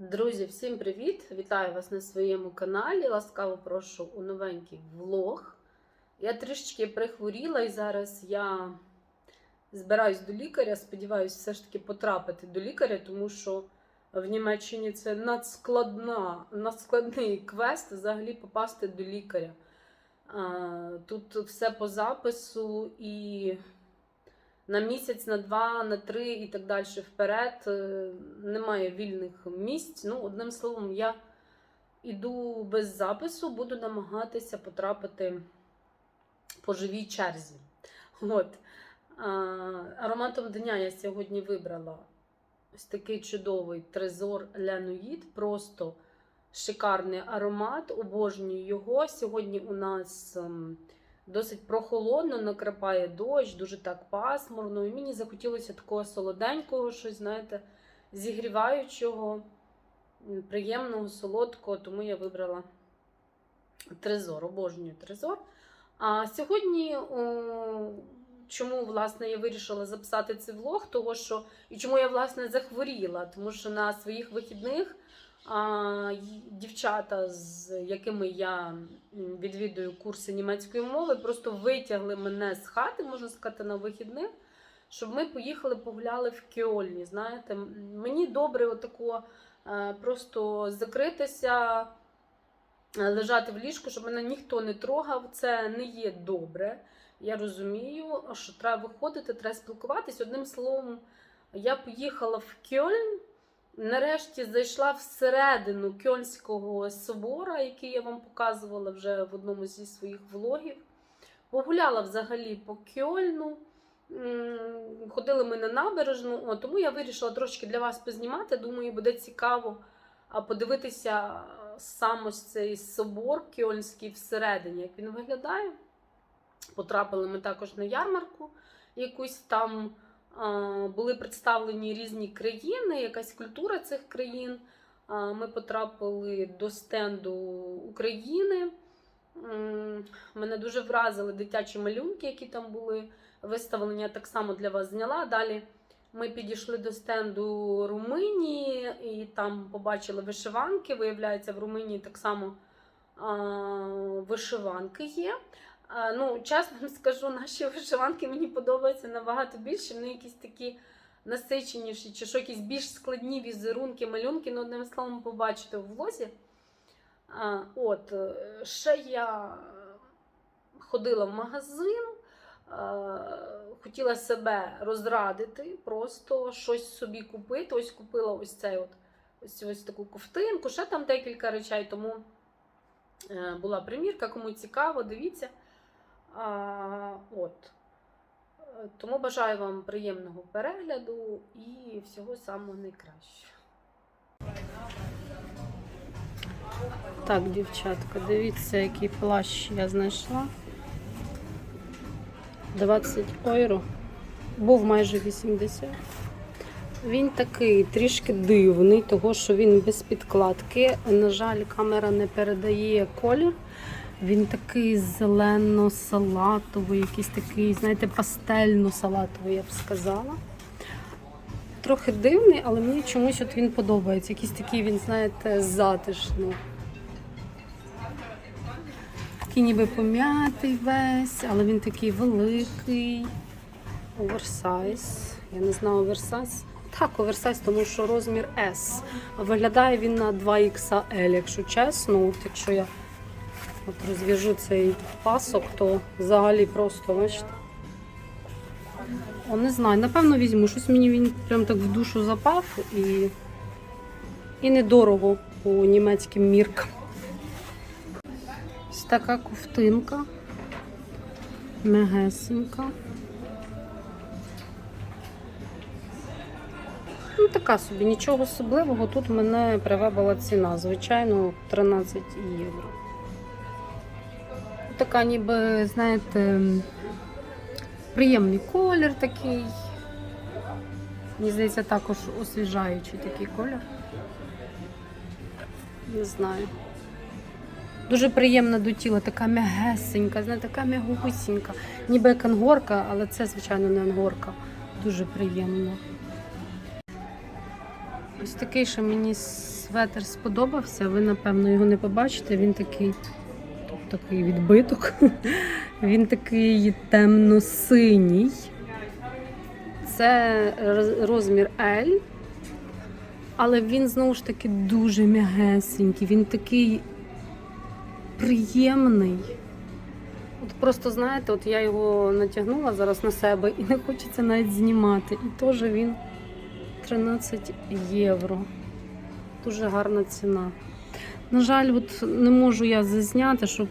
Друзі, всім привіт! Вітаю вас на своєму каналі. Ласкаво прошу у новенький влог. Я трішечки прихворіла і зараз я збираюсь до лікаря. Сподіваюсь, все ж таки потрапити до лікаря, тому що в Німеччині це надскладна, надскладний квест взагалі попасти до лікаря. Тут все по запису і на місяць, на два, на три і так далі вперед. Е, Немає вільних місць. Ну, одним словом, я іду без запису, буду намагатися потрапити по живій черзі. От. Ароматом дня я сьогодні вибрала ось такий чудовий трезор Лянуїд. Просто шикарний аромат, обожнюю його. Сьогодні у нас. Досить прохолодно, накрапає дощ, дуже так пасмурно. І мені захотілося такого солоденького, щось, знаєте, зігріваючого, приємного, солодкого, тому я вибрала трезор, обожнюю трезор. А сьогодні, чому власне я вирішила записати цей влог, того що і чому я власне захворіла, тому що на своїх вихідних а, дівчата, з якими я відвідую курси німецької мови, просто витягли мене з хати, можна сказати, на вихідних, щоб ми поїхали погуляли в Кьольні. Знаєте, мені добре отако е, просто закритися, е, лежати в ліжку, щоб мене ніхто не трогав. Це не є добре. Я розумію, що треба виходити, треба спілкуватись. Одним словом, я поїхала в Кьольн. Нарешті зайшла всередину Кьольнського собора, який я вам показувала вже в одному зі своїх влогів. Погуляла взагалі по Кьольну. Ходили ми на набережну, О, тому я вирішила трошки для вас познімати. Думаю, буде цікаво подивитися сам ось цей собор Кьольнський всередині, як він виглядає. Потрапили ми також на ярмарку якусь там були представлені різні країни, якась культура цих країн. Ми потрапили до стенду України. Мене дуже вразили дитячі малюнки, які там були виставлені. Я так само для вас зняла. Далі ми підійшли до стенду Румунії і там побачили вишиванки. Виявляється, в Румунії так само вишиванки є. Ну, чесно вам скажу, наші вишиванки мені подобаються набагато більше. Вони якісь такі насиченіші, чи що якісь більш складні візерунки, малюнки, ну, одним словом, побачите в влозі. От, е, ще я ходила в магазин, хотіла себе розрадити, просто щось собі купити. Ось купила ось цей от, ось, ось таку ковтинку, ще там декілька речей, тому е, була примірка, кому цікаво, дивіться. А, от. Е, Тому бажаю вам приємного перегляду і всього самого найкращого. Так, дівчатка, дивіться, який плащ я знайшла. 20 євро. Був майже 80. Він такий трішки дивний, того що він без підкладки. На жаль, камера не передає колір. Він такий зелено-салатовий, якийсь такий, знаєте, пастельно-салатовий, я б сказала. Трохи дивний, але мені чомусь от він подобається. Якийсь такий він, знаєте, затишний. Такий ніби пом'ятий весь, але він такий великий. Оверсайз. Я не знаю оверсайз. Так, оверсайз, тому що розмір S. Виглядає він на 2XL, якщо чесно. От якщо я от розв'яжу цей пасок, то взагалі просто, бачите. О, не знаю, напевно візьму. Щось мені він прям так в душу запав і, і недорого по німецьким міркам. Ось така ковтинка. Мегесенька. Ну, така собі, нічого особливого. Тут мене привабила ціна. Звичайно, 13 євро. Така ніби, знаєте, приємний колір такий. Мені здається, також освіжаючий такий колір. Не знаю. Дуже приємна до тіла, така м'ягесенька, знаєте, така м'ягусінька. Ніби як ангорка, але це, звичайно, не ангорка. Дуже приємно. Ось такий, що мені светр сподобався. Ви, напевно, його не побачите. Він такий, такий відбиток. Він такий темно-синій. Це розмір L. Але він знову ж таки дуже м'ягесенький. Він такий приємний. От просто знаєте, от я його натягнула зараз на себе і не хочеться навіть знімати. І теж він 13 євро. Дуже гарна ціна. На жаль, от не можу я зазняти, щоб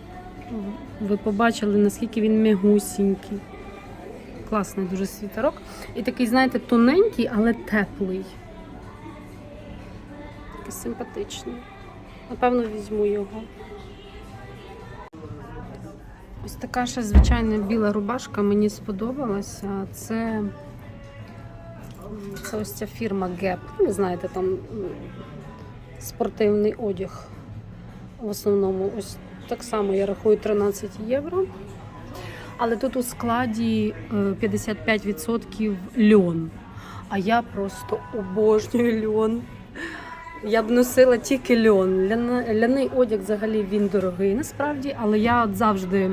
ви побачили, наскільки він м'ягусінький. Класний дуже світерок. І такий, знаєте, тоненький, але теплий. Такий симпатичний. Напевно, візьму його. Ось така ще звичайна біла рубашка мені сподобалася. Це, це ось ця фірма Gap. Ну, Ви знаєте, там спортивний одяг. В основному ось так само я рахую 13 євро. Але тут у складі е, 55% льон. А я просто обожнюю льон. Я б носила тільки льон. Ляний одяг взагалі він дорогий насправді, але я от завжди,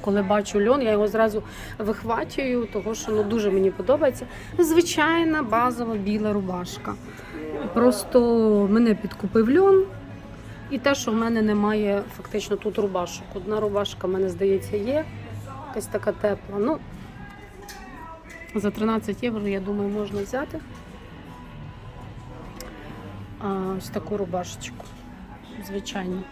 коли бачу льон, я його зразу вихвачую, того що ну, дуже мені подобається. Звичайна базова біла рубашка. Просто мене підкупив льон. І те, що в мене немає фактично тут рубашок. Одна рубашка, в мене здається, є. Якась така тепла. Ну, за 13 євро, я думаю, можна взяти а, ось таку рубашечку. Звичайно.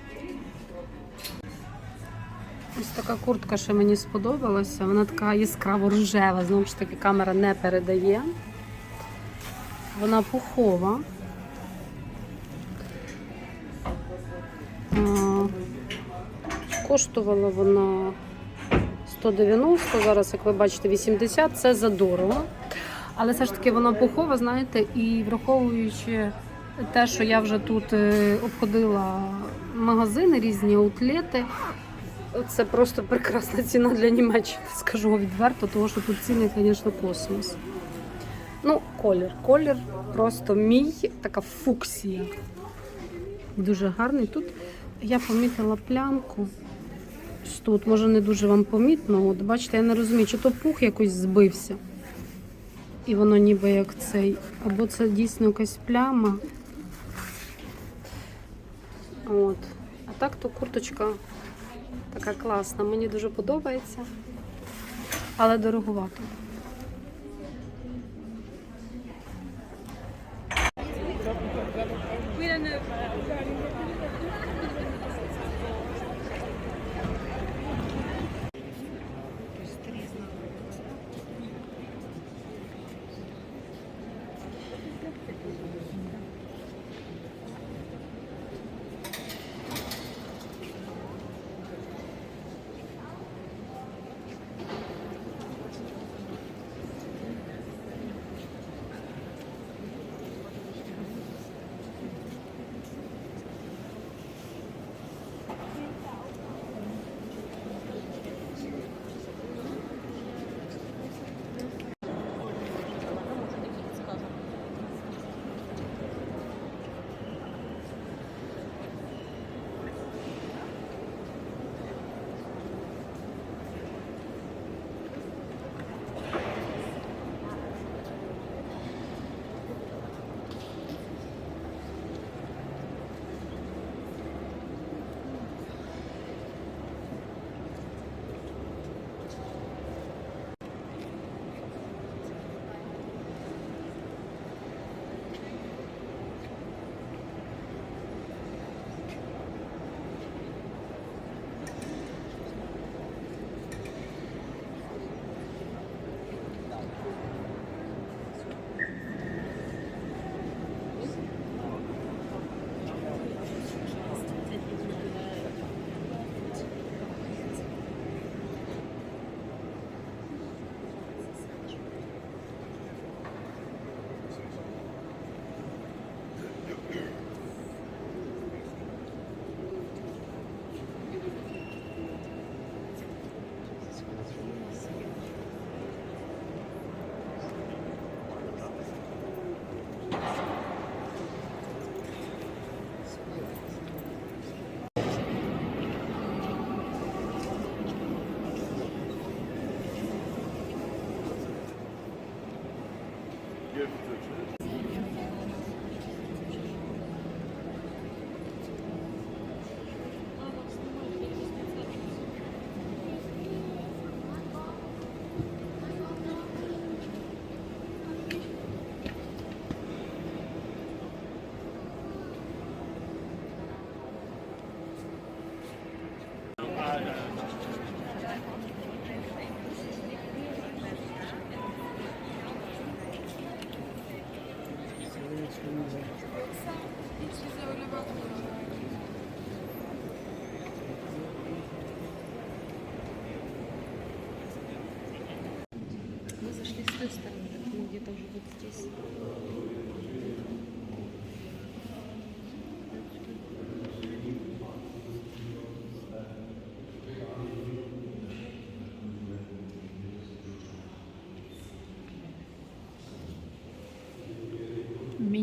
Ось така куртка, що мені сподобалася. Вона така яскраво рожева. Знову ж таки, камера не передає. Вона пухова. Коштувала вона 190, зараз, як ви бачите, 80. Це задорого. Але все ж таки вона пухова, знаєте, і враховуючи те, що я вже тут е, обходила магазини, різні аутлети. Це просто прекрасна ціна для Німеччини, скажу відверто, тому що тут ціни, звісно, космос. Ну, колір. Колір просто мій, така фуксія. Дуже гарний. Тут я помітила плямку. Тут, може, не дуже вам помітно. От бачите, я не розумію, чи то пух якось збився. І воно ніби як цей. Або це дійсно якась пляма. От. А так то курточка така класна. Мені дуже подобається. Але дороговато.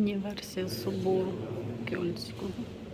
Niye varsa que eu gölcük olur.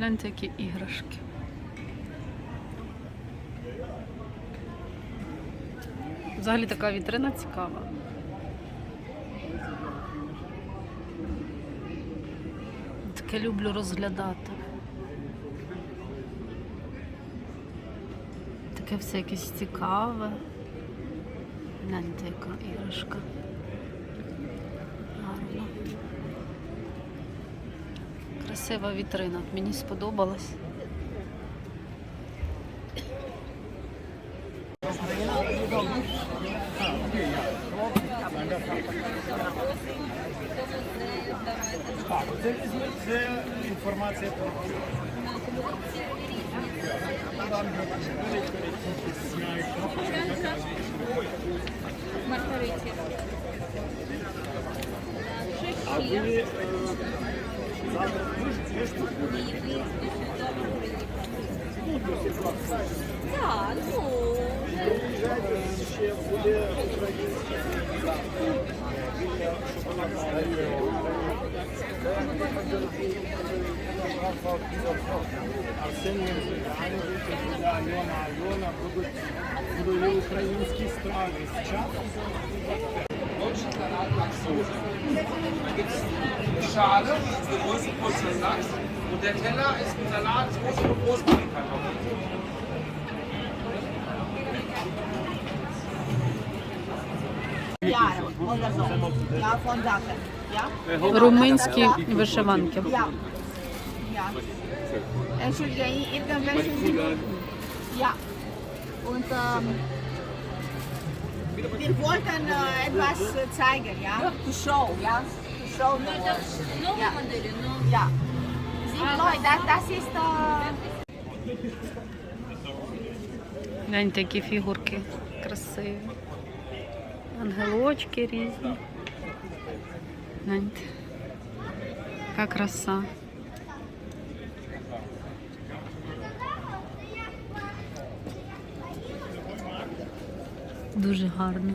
Погляньте, які іграшки. Взагалі така вітрина цікава. Таке люблю розглядати. Таке все якесь цікаве. Гляньте, яка іграшка. Гарно. Красива вітрина. Мені сподобалось. Це це інформація про Маргариті. А ви Так, ну, ще буде українська Арсеній Альона Альона будуть, будуть українські страви з часом. Schale, das ist eine größere Portion Lachs. Und der Teller ist ein Salat, große Rosmarinkartoffeln. jaren oder so. Ja, von Sachen. Ja? Румунські вишиванки. Ja. Ja. Entschuldige, irgendwelche sind. Ja. Und ähm, wir wollten äh, etwas äh, zeigen, ja? To show, ja? To show the world. Ja. Ja. Sieht Leute, das, ist. Äh, фігурки красиві. Ангелочки різні. Гляньте. Яка краса. Дуже гарно.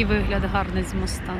Який вигляд гарний з моста.